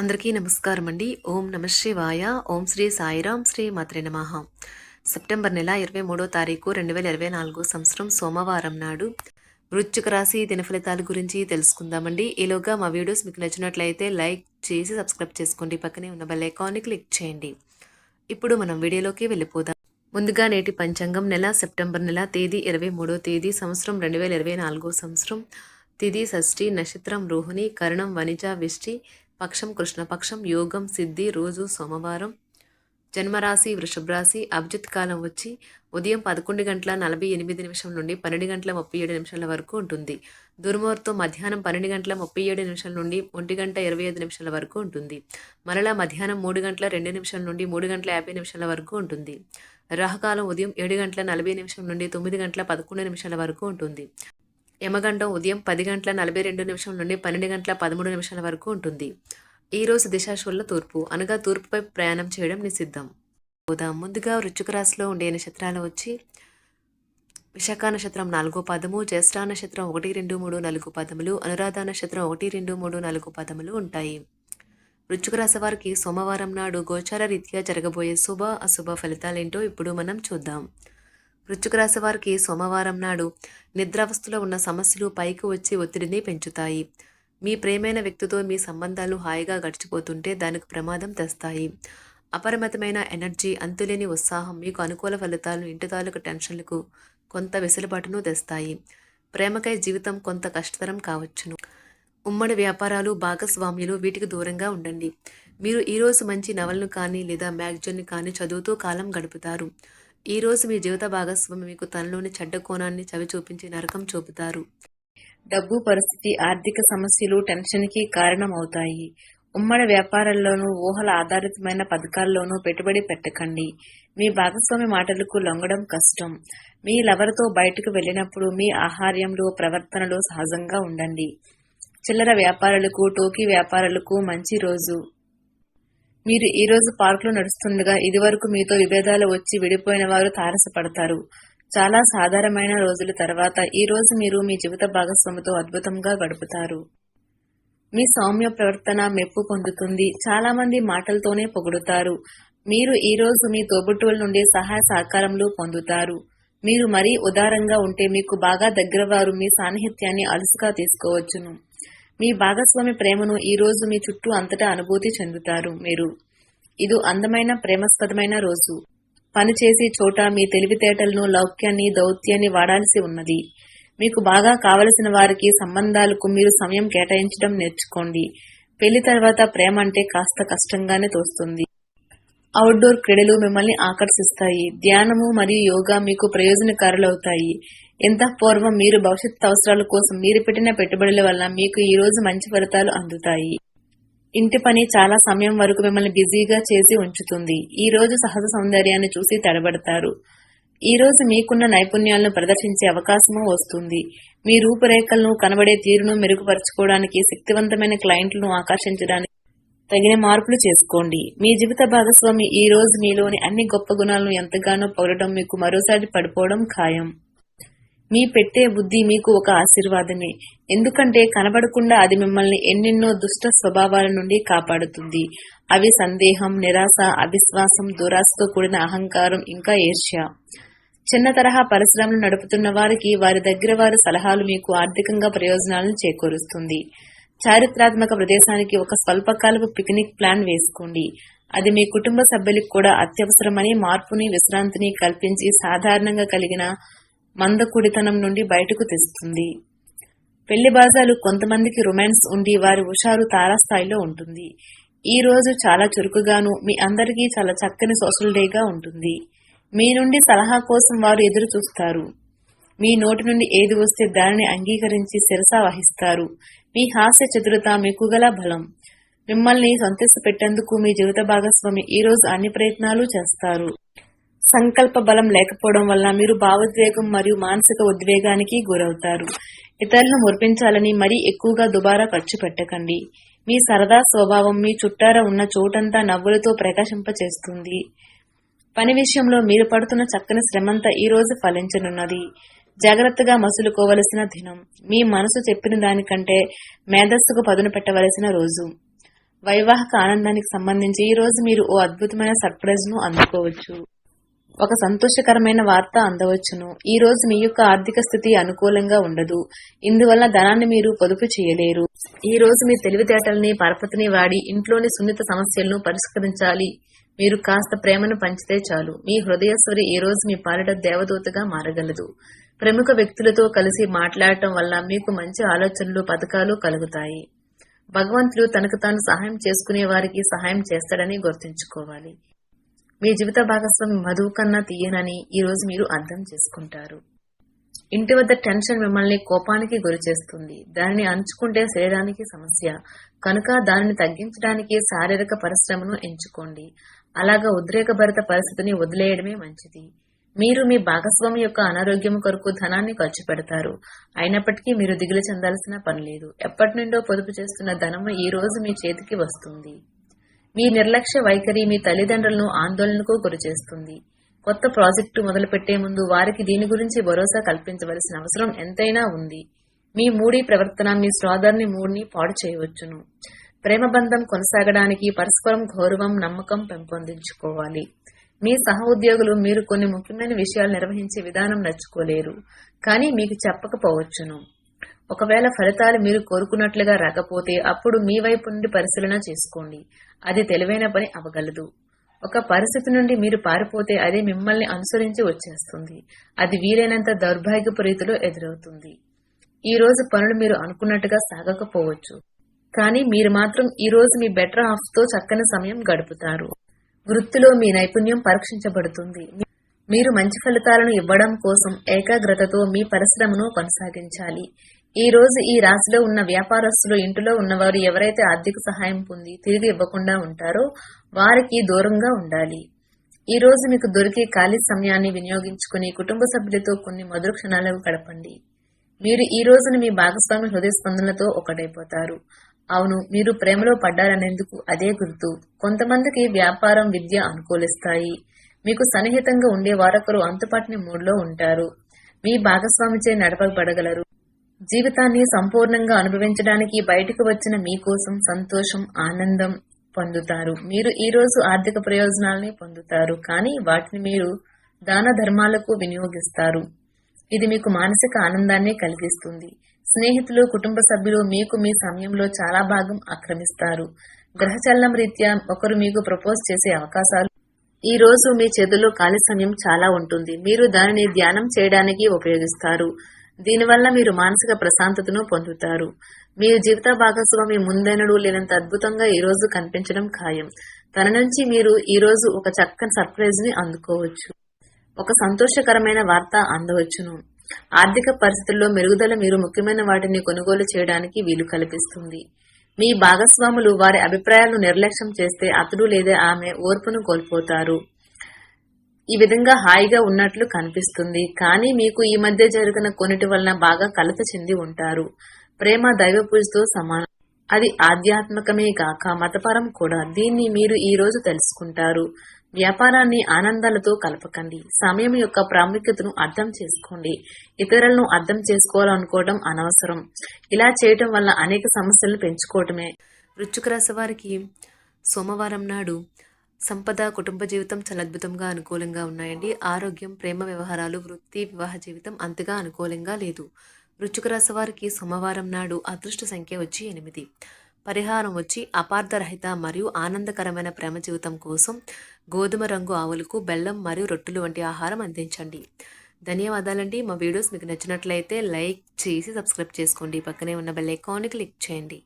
అందరికీ నమస్కారం అండి ఓం నమ శివాయ. ఓం శ్రీ సాయిరాం శ్రీ మాత్రే నమ. సెప్టెంబర్ నెల ఇరవై మూడో తారీఖు రెండు వేల ఇరవై నాలుగు సంవత్సరం సోమవారం నాడు వృశ్చిక రాశి దిన ఫలితాల గురించి తెలుసుకుందామండి. ఈలోగా మా వీడియోస్ మీకు నచ్చినట్లయితే లైక్ చేసి సబ్స్క్రైబ్ చేసుకోండి. పక్కనే ఉన్న బెల్ ఐకాన్ని క్లిక్ చేయండి. ఇప్పుడు మనం వీడియోలోకి వెళ్ళిపోదాం. ముందుగా నేటి పంచాంగం నెల సెప్టెంబర్ నెల తేదీ ఇరవై మూడో తేదీ సంవత్సరం రెండు వేల ఇరవై నాలుగో సంవత్సరం. తిది షష్ఠి నక్షత్రం రోహిణి కరణం వనిజ విష్టి పక్షం కృష్ణపక్షం యోగం సిద్ధి రోజు సోమవారం. జన్మరాశి వృషభరాశి అభిజిత్ కాలం వచ్చి ఉదయం పదకొండు గంటల నలభై ఎనిమిది నిమిషం నుండి పన్నెండు గంటల ముప్పై ఏడు నిమిషాల వరకు ఉంటుంది. దుర్ముహూర్తం మధ్యాహ్నం పన్నెండు గంటల ముప్పై ఏడు నిమిషాల నుండి ఒంటి గంట ఇరవై ఐదు నిమిషాల వరకు ఉంటుంది. మరలా మధ్యాహ్నం మూడు గంటల రెండు నిమిషాల నుండి మూడు గంటల యాభై నిమిషాల వరకు ఉంటుంది. రాహకాలం ఉదయం ఏడు గంటల నలభై నిమిషం నుండి తొమ్మిది గంటల పదకొండు నిమిషాల వరకు ఉంటుంది. యమగండం ఉదయం పది గంటల నలభై రెండు నిమిషం నుండి పన్నెండు గంటల పదమూడు నిమిషాల వరకు ఉంటుంది. ఈ రోజు దిశాశూల తూర్పు అనగా తూర్పుపై ప్రయాణం చేయడం నిషిద్ధం. పోదాం ముందుగా వృశ్చిక రాశిలో ఉండే నక్షత్రాలు వచ్చి విశాఖ నక్షత్రం నాలుగో పదము జ్యేష్ఠ నక్షత్రం ఒకటి రెండు మూడు నాలుగు పదములు అనురాధ నక్షత్రం ఒకటి రెండు మూడు నాలుగు పదములు ఉంటాయి. వృశ్చిక రాశి వారికి సోమవారం నాడు గోచార రీత్యా జరగబోయే శుభ అశుభ ఫలితాలేంటో ఇప్పుడు మనం చూద్దాం. వృశ్చిక రాశి వారికి సోమవారం నాడు నిద్రావస్థలో ఉన్న సమస్యలు పైకి వచ్చే ఒత్తిడిని పెంచుతాయి. మీ ప్రేమైన వ్యక్తితో మీ సంబంధాలు హాయిగా గడిచిపోతుంటే దానికి ప్రమాదం తెస్తాయి. అపరిమితమైన ఎనర్జీ అంతులేని ఉత్సాహం మీకు అనుకూల ఫలితాలు ఇంటి తాలూకు టెన్షన్లకు కొంత వెసులుబాటును తెస్తాయి. ప్రేమకై జీవితం కొంత కష్టతరం కావచ్చును. ఉమ్మడి వ్యాపారాలు భాగస్వామ్యులు వీటికి దూరంగా ఉండండి. మీరు ఈరోజు మంచి నవలను కానీ లేదా మ్యాగజైన్ కానీ చదువుతూ కాలం గడుపుతారు. ఈరోజు మీ జీవిత భాగస్వామి మీకు తనలోని చెడ్డ కోణాన్ని చవి చూపించి నరకం చూపుతారు. డబ్బు పరిస్థితి ఆర్థిక సమస్యలు టెన్షన్కి కారణమవుతాయి. ఉమ్మడి వ్యాపారాల్లోనూ ఊహల ఆధారితమైన పథకాల్లోనూ పెట్టుబడి పెట్టకండి. మీ భాగస్వామి మాటలకు లొంగడం కష్టం. మీ లవర్తో బయటకు వెళ్ళినప్పుడు మీ ఆహార్యంలో ప్రవర్తనలో సహజంగా ఉండండి. చిల్లర వ్యాపారులకు టోకీ వ్యాపారులకు మంచి రోజు. మీరు ఈ రోజు పార్కులో నడుస్తుండగా ఇదివరకు మీతో విభేదాలు వచ్చి విడిపోయిన వారు తారసపడతారు. చాలా సాధారణమైన రోజుల తర్వాత ఈ రోజు మీరు మీ జీవిత భాగస్వామితో అద్భుతంగా గడుపుతారు. మీ సౌమ్య ప్రవర్తన మెప్పు పొందుతుంది. చాలా మంది మాటలతోనే పొగుడుతారు. మీరు ఈ రోజు మీ తోబుట్టువుల నుండి సహాయ సహకారంలో పొందుతారు. మీరు మరీ ఉదారంగా ఉంటే మీకు బాగా దగ్గర వారు మీ సాన్నిహిత్యాన్ని అలుసుగా తీసుకోవచ్చును. మీ భాగస్వామి ప్రేమను ఈ రోజు మీ చుట్టూ అంతటా అనుభూతి చెందుతారు మీరు. ఇది అందమైన ప్రేమస్పదమైన రోజు. పని చేసే చోట మీ తెలివితేటలను లౌక్యాన్ని దౌత్యాన్ని వాడాల్సి ఉన్నది. మీకు బాగా కావలసిన వారికి సంబంధాలకు మీరు సమయం కేటాయించడం నేర్చుకోండి. పెళ్ళి తర్వాత ప్రేమ అంటే కాస్త కష్టంగానే తోస్తుంది. అవుట్డోర్ క్రీడలు మిమ్మల్ని ఆకర్షిస్తాయి. ధ్యానము మరియు యోగా మీకు ప్రయోజనకారులవుతాయి. ఎంత పూర్వం మీరు భవిష్యత్ అవసరాల కోసం మీరు పెట్టిన పెట్టుబడుల వల్ల మీకు ఈ రోజు మంచి ఫలితాలు అందుతాయి. ఇంటి పని చాలా సమయం వరకు మిమ్మల్ని బిజీగా చేసి ఉంచుతుంది. ఈ రోజు సహజ సౌందర్యాన్ని చూసి తడబడతారు. ఈ రోజు మీకున్న నైపుణ్యాలను ప్రదర్శించే అవకాశము వస్తుంది. మీ రూపురేఖలను కనబడే తీరును మెరుగుపరచుకోవడానికి శక్తివంతమైన క్లయింట్లను ఆకర్షించడానికి తగిన మార్పులు చేసుకోండి. మీ జీవిత భాగస్వామి ఈ రోజు మీలోని అన్ని గొప్ప గుణాలను ఎంతగానో పొగడటం మీకు మరోసారి పడిపోవడం ఖాయం. మీ పెట్టే బుద్ధి మీకు ఒక ఆశీర్వాదమే. ఎందుకంటే కనబడకుండా అది మిమ్మల్ని ఎన్నెన్నో దుష్ట స్వభావాల నుండి కాపాడుతుంది. అవి సందేహం నిరాశ అవిశ్వాసం దురాశతో కూడిన అహంకారం ఇంకా ఈర్ష్య. చిన్న తరహా పరిశ్రమలు నడుపుతున్న వారికి వారి దగ్గర వారి సలహాలు మీకు ఆర్థికంగా ప్రయోజనాలను చేకూరుస్తుంది. చారిత్రాత్మక ప్రదేశానికి ఒక స్వల్పకాలపు పిక్నిక్ ప్లాన్ వేసుకోండి. అది మీ కుటుంబ సభ్యులకు కూడా అత్యవసరమని మార్పుని విశ్రాంతిని కల్పించి సాధారణంగా కలిగిన మందకుడితనం నుండి బయటకు తెస్తుంది. పెళ్ళి బాజాలు కొంతమందికి రొమాన్స్ ఉండి వారి హుషారు తారాస్థాయిలో ఉంటుంది. ఈ రోజు చాలా చురుకుగాను మీ అందరికీ చాలా చక్కని సోషల్ డేగా ఉంటుంది. మీ నుండి సలహా కోసం వారు ఎదురు చూస్తారు. మీ నోటి నుండి ఏది వస్తే దానిని అంగీకరించి శిరస వహిస్తారు. మీ హాస్య చతురత మీకు గల బలం. మిమ్మల్ని సంతోషపెట్టేందుకు మీ జీవిత భాగస్వామి ఈ రోజు అన్ని ప్రయత్నాలు చేస్తారు. సంకల్ప బలం లేకపోవడం వల్ల మీరు భావోద్వేగం మరియు మానసిక ఉద్వేగానికి గురవుతారు. ఇతరులను మురిపించాలని మరీ ఎక్కువగా దుబారా ఖర్చు పెట్టకండి. మీ సరదా స్వభావం మీ చుట్టార ఉన్న చోటంతా నవ్వులతో ప్రకాశింపచేస్తుంది. పని విషయంలో మీరు పడుతున్న చక్కని శ్రమంతా ఈ రోజు ఫలించనున్నది. జాగ్రత్తగా మసులుకోవలసిన దినం. మీ మనసు చెప్పిన దానికంటే మేధస్సుకు పదును పెట్టవలసిన రోజు. వైవాహిక ఆనందానికి సంబంధించి ఈ రోజు మీరు ఓ అద్భుతమైన సర్ప్రైజ్ను అందుకోవచ్చు. ఒక సంతోషకరమైన వార్త అందవచ్చును. ఈ రోజు మీ యొక్క ఆర్థిక స్థితి అనుకూలంగా ఉండదు. ఇందువల్ల ధనాన్ని మీరు పొదుపు చేయలేరు. ఈ రోజు మీ తెలివితేటల్ని పరపతిని వాడి ఇంట్లోని సున్నిత సమస్యలను పరిష్కరించాలి. మీరు కాస్త ప్రేమను పంచితే చాలు. మీ హృదయస్వరి ఈ రోజు మీ పాలిట దేవదూతగా మారగలదు. ప్రముఖ వ్యక్తులతో కలిసి మాట్లాడటం వల్ల మీకు మంచి ఆలోచనలు పథకాలు కలుగుతాయి. భగవంతుడు తనకు తాను సహాయం చేసుకునే వారికి సహాయం చేస్తాడని గుర్తుంచుకోవాలి. మీ జీవిత భాగస్వామి మధువు కన్నా తీయనని ఈ రోజు మీరు అర్థం చేసుకుంటారు. ఇంటి వద్ద టెన్షన్ మిమ్మల్ని కోపానికి గురి చేస్తుంది. దానిని అంచుకుంటే శరీరానికి సమస్య. కనుక దానిని తగ్గించడానికి శారీరక పరిశ్రమను ఎంచుకోండి. అలాగా ఉద్రేకభరిత పరిస్థితిని వదిలేయడమే మంచిది. మీరు మీ భాగస్వామి యొక్క అనారోగ్యం కొరకు ధనాన్ని ఖర్చు పెడతారు. అయినప్పటికీ మీరు దిగులు చెందాల్సిన పని లేదు. ఎప్పటి నుండో పొదుపు చేస్తున్న ధనము ఈ రోజు మీ చేతికి వస్తుంది. మీ నిర్లక్ష్య వైఖరి మీ తల్లిదండ్రులను ఆందోళనకు గురిచేస్తుంది. కొత్త ప్రాజెక్టు మొదలుపెట్టే ముందు వారికి దీని గురించి భరోసా కల్పించవలసిన అవసరం ఎంతైనా ఉంది. మీ మూడీ ప్రవర్తన మీ సోదరుని మూడిని పాడు చేయవచ్చును. ప్రేమ బంధం కొనసాగడానికి పరస్పరం గౌరవం నమ్మకం పెంపొందించుకోవాలి. మీ సహ ఉద్యోగులు మీరు కొన్ని ముఖ్యమైన విషయాలు నిర్వహించే విధానం నచ్చుకోలేరు కానీ మీకు చెప్పకపోవచ్చును. ఒకవేళ ఫలితాలు మీరు కోరుకున్నట్లుగా రాకపోతే అప్పుడు మీ వైపు నుండి పరిశీలన చేసుకోండి. అది తెలివైన పని అవగలదు. ఒక పరిస్థితి నుండి మీరు పారిపోతే అది మిమ్మల్ని అనుసరించి వచ్చేస్తుంది. అది వీలైనంత దౌర్భాగ్యపు రీతిలో ఎదురవుతుంది. ఈ రోజు పనులు మీరు అనుకున్నట్టుగా సాగకపోవచ్చు. కానీ మీరు మాత్రం ఈ రోజు మీ బెటర్ హాఫ్తో చక్కని సమయం గడుపుతారు. వృత్తిలో మీ నైపుణ్యం పరీక్షించబడుతుంది. మీరు మంచి ఫలితాలను ఇవ్వడం కోసం ఏకాగ్రతతో మీ పరిశ్రమను కొనసాగించాలి. ఈ రోజు ఈ రాశిలో ఉన్న వ్యాపారస్తులు ఇంటిలో ఉన్నవారు ఎవరైతే ఆర్థిక సహాయం పొంది తిరిగి ఇవ్వకుండా ఉంటారో వారికి దూరంగా ఉండాలి. ఈ రోజు మీకు దొరికే ఖాళీ సమయాన్ని వినియోగించుకుని కుటుంబ సభ్యులతో కొన్ని మధుర క్షణాలకు గడపండి. మీరు ఈ రోజున మీ భాగస్వామి హృదయ స్పందనలతో ఒకటైపోతారు. అవును మీరు ప్రేమలో పడ్డారనేందుకు అదే గుర్తు. కొంతమందికి వ్యాపారం విద్య అనుకూలిస్తాయి. మీకు సన్నిహితంగా ఉండే వారొకరు అంతుపట్టిన మూడ్లో ఉంటారు. మీ భాగస్వామిచే నడపబడగలరు. జీవితాన్ని సంపూర్ణంగా అనుభవించడానికి బయటకు వచ్చిన మీకోసం సంతోషం ఆనందం పొందుతారు. మీరు ఈ రోజు ఆర్థిక ప్రయోజనాలని పొందుతారు కానీ వాటిని మీరు దాన ధర్మాలకు వినియోగిస్తారు. ఇది మీకు మానసిక ఆనందాన్ని కలిగిస్తుంది. స్నేహితులు కుటుంబ సభ్యులు మీకు మీ సమయంలో చాలా భాగం ఆక్రమిస్తారు. గ్రహచలనం రీత్యా ఒకరు మీకు ప్రపోజ్ చేసే అవకాశాలు ఈ రోజు మీ చేతుల్లో ఖాళీ సమయం చాలా ఉంటుంది. మీరు దానిని ధ్యానం చేయడానికి ఉపయోగిస్తారు. దీనివల్ల మీరు మానసిక ప్రశాంతతను పొందుతారు. మీ జీవిత భాగస్వామి ముందెనడు లేనంత అద్భుతంగా ఈ రోజు కనిపించడం ఖాయం. తన నుంచి మీరు ఈ రోజు ఒక చక్కని సర్ప్రైజ్ని అందుకోవచ్చు. ఒక సంతోషకరమైన వార్త అందవచ్చును. ఆర్థిక పరిస్థితుల్లో మెరుగుదల మీరు ముఖ్యమైన వాటిని కొనుగోలు చేయడానికి వీలు కల్పిస్తుంది. మీ భాగస్వాములు వారి అభిప్రాయాలను నిర్లక్ష్యం చేస్తే అతడు లేదా ఆమె ఓర్పును కోల్పోతారు. ఈ విధంగా హాయిగా ఉన్నట్లు కనిపిస్తుంది. కానీ మీకు ఈ మధ్య జరిగిన కొన్నిటి వలన బాగా కలత చెంది ఉంటారు. ప్రేమ దైవ పూజతో సమానం. అది ఆధ్యాత్మికమే కాక మతపరం కూడా. దీన్ని మీరు ఈ రోజు తెలుసుకుంటారు. వ్యాపారాన్ని ఆనందాలతో కలపకండి. సమయం యొక్క ప్రాముఖ్యతను అర్థం చేసుకోండి. ఇతరులను అర్థం చేసుకోవాలనుకోవడం అనవసరం. ఇలా చేయటం వల్ల అనేక సమస్యలను పెంచుకోవటమే. వృచ్చుక రాశి వారికి సోమవారం నాడు సంపద కుటుంబ జీవితం చాలా అద్భుతంగా అనుకూలంగా ఉన్నాయండి. ఆరోగ్యం ప్రేమ వ్యవహారాలు వృత్తి వివాహ జీవితం అంతగా అనుకూలంగా లేదు. వృశ్చిక రాశి వారికి సోమవారం నాడు అదృష్ట సంఖ్య వచ్చి ఎనిమిది. పరిహారం వచ్చి అపార్థరహిత మరియు ఆనందకరమైన ప్రేమ జీవితం కోసం గోధుమ రంగు ఆవులకు బెల్లం మరియు రొట్టెలు వంటి ఆహారం అందించండి. ధన్యవాదాలండి. మా వీడియోస్ మీకు నచ్చినట్లయితే లైక్ చేసి సబ్స్క్రైబ్ చేసుకోండి. పక్కనే ఉన్న బెల్ ఐకాన్ని క్లిక్ చేయండి.